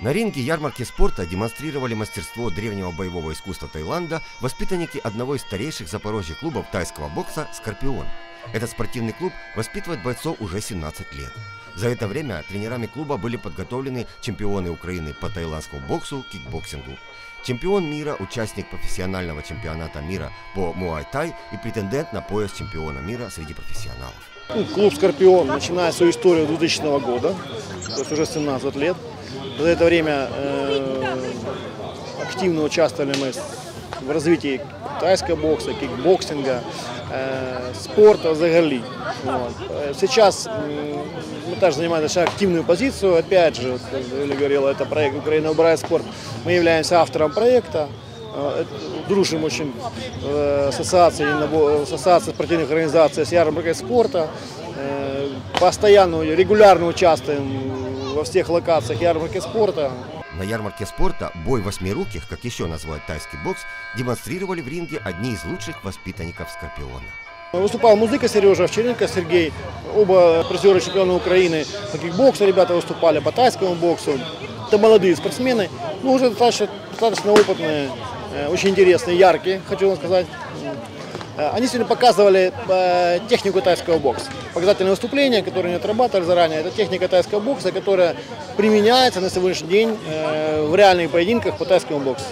На ринге ярмарки спорта демонстрировали мастерство древнего боевого искусства Таиланда воспитанники одного из старейших Запорожья клубов тайского бокса «Скорпион». Этот спортивный клуб воспитывает бойцов уже 17 лет. За это время тренерами клуба были подготовлены чемпионы Украины по тайландскому боксу, кикбоксингу, чемпион мира, участник профессионального чемпионата мира по муай-тай и претендент на пояс чемпиона мира среди профессионалов. Ну, Клуб «Скорпион» начинает свою историю с 2000 года, то есть уже 17 лет. За это время э, активно участвовали мы в развитии тайского бокса, кикбоксинга, спорта взагалі. Сейчас мы также занимаем достаточно активную позицию. Опять же, вот, говорила, это проект «Украина убирает спорт». Мы являемся автором проекта. Дружим очень э, ассоциацией, набо- ассоциацией спортивных организаций с ярмаркой спорта. Постоянно, регулярно участвуем во всех локациях ярмарки спорта. На ярмарке спорта бой восьмируких, как еще называют тайский бокс, демонстрировали в ринге одни из лучших воспитанников Скорпиона. Выступал музыка Сережа Овчаренко, Сергей. Оба призеры чемпиона Украины по кикбоксу ребята выступали, по тайскому боксу. Это молодые спортсмены, ну уже достаточно, достаточно опытные, э, очень интересные, яркие, хочу вам сказать. Э, Они сегодня показывали э, технику тайского бокса. Показательное выступление, которое они отрабатывали заранее. Это техника тайского бокса, которая применяется на сегодняшний день э, в реальных поединках по тайскому боксу.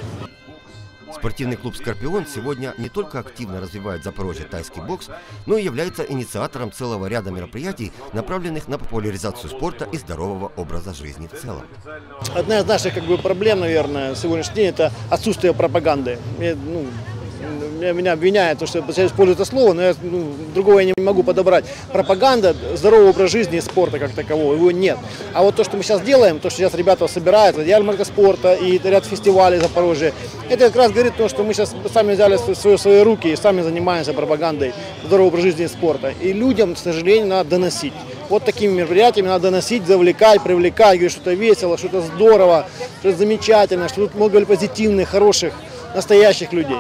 Спортивный клуб «Скорпион» сегодня не только активно развивает Запорожье тайский бокс, но и является инициатором целого ряда мероприятий, направленных на популяризацию спорта и здорового образа жизни в целом. Одна из наших как бы, проблем, наверное, на сегодняшний день это отсутствие пропаганды. Мне, ну, меня, обвиняют, то, что я использую это слово, но я, ну, другого я не могу подобрать. Пропаганда, здоровый образ жизни и спорта как такового, его нет. А вот то, что мы сейчас делаем, то, что сейчас ребята собираются, ярмарка спорта и ряд фестивалей Запорожья, это как раз говорит то, что мы сейчас сами взяли свои, свои руки и сами занимаемся пропагандой здорового образа жизни и спорта. И людям, к сожалению, надо доносить. Вот такими мероприятиями надо доносить, завлекать, привлекать, говорить, что это весело, что это здорово, что это замечательно, что тут много позитивных, хороших, настоящих людей.